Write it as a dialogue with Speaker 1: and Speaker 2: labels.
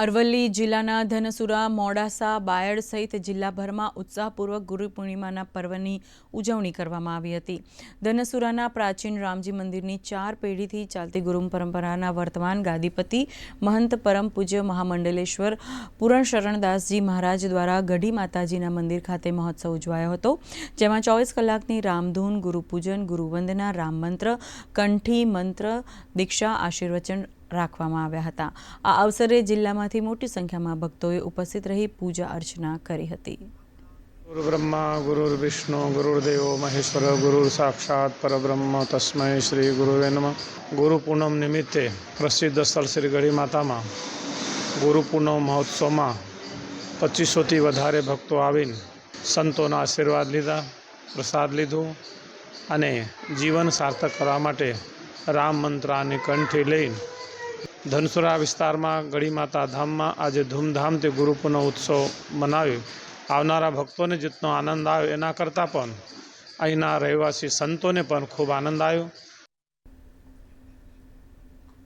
Speaker 1: અરવલ્લી જિલ્લાના ધનસુરા, મોડાસા, બાયડ સહિત જિલ્લાભરમાં ઉત્સાહપૂર્વક ગુરુ પૂર્ણિમાના પર્વની ઉજવણી કરવામાં આવી હતી. ધનસુરાના પ્રાચીન રામજી મંદિરની ચાર પેઢીથી ચાલતી ગુરુ પરંપરાના વર્તમાન ગાદીપતિ મહંત પરમ પૂજ્ય મહામંડલેશ્વર પૂરણ શરણદાસજી મહારાજ દ્વારા ગઢી માતાજીના મંદિર ખાતે મહોત્સવ ઉજવાયો હતો, જેમાં ચોવીસ કલાકની રામધૂન ગુરુપૂજન, ગુરુવંદના રામ મંત્ર, કંઠી મંત્ર, દીક્ષા, આશીર્વચન રાખવામાં આવ્યા હતા. આ અવસરે જિલ્લામાંથી મોટી સંખ્યામાં ભક્તોએ ઉપસ્થિત રહી પૂજા અર્ચના કરી હતી.
Speaker 2: ગુરુ બ્રહ્મા ગુરુર વિષ્ણુ, ગુરુર્દેવો, મહેશ્વર, ગુરુર સાક્ષાત પરબ્રહ્મ તસ્મય શ્રી ગુરુવે નમઃ. ગુરુ પૂનમ નિમિત્તે પ્રસિદ્ધ સ્થળ શ્રી ગઢી માતામાં ગુરુ પૂનમ મહોત્સવમાં પચીસોથી વધારે ભક્તો આવીને સંતોના આશીર્વાદ લીધા, પ્રસાદ લીધો અને જીવન સાર્થક કરવા માટે રામ મંત્રાને કંઠી લઈને ધનસુરા વિસ્તારમાં ગળી માતા ધામમાં આજે ધૂમધામથી ગુરુ ઉત્સવ મનાવ્યો. આવનારા ભક્તોને જેટલો આનંદ આવ્યો એના કરતાં પણ અહીંના રહેવાસી સંતોને પણ ખૂબ આનંદ આવ્યો.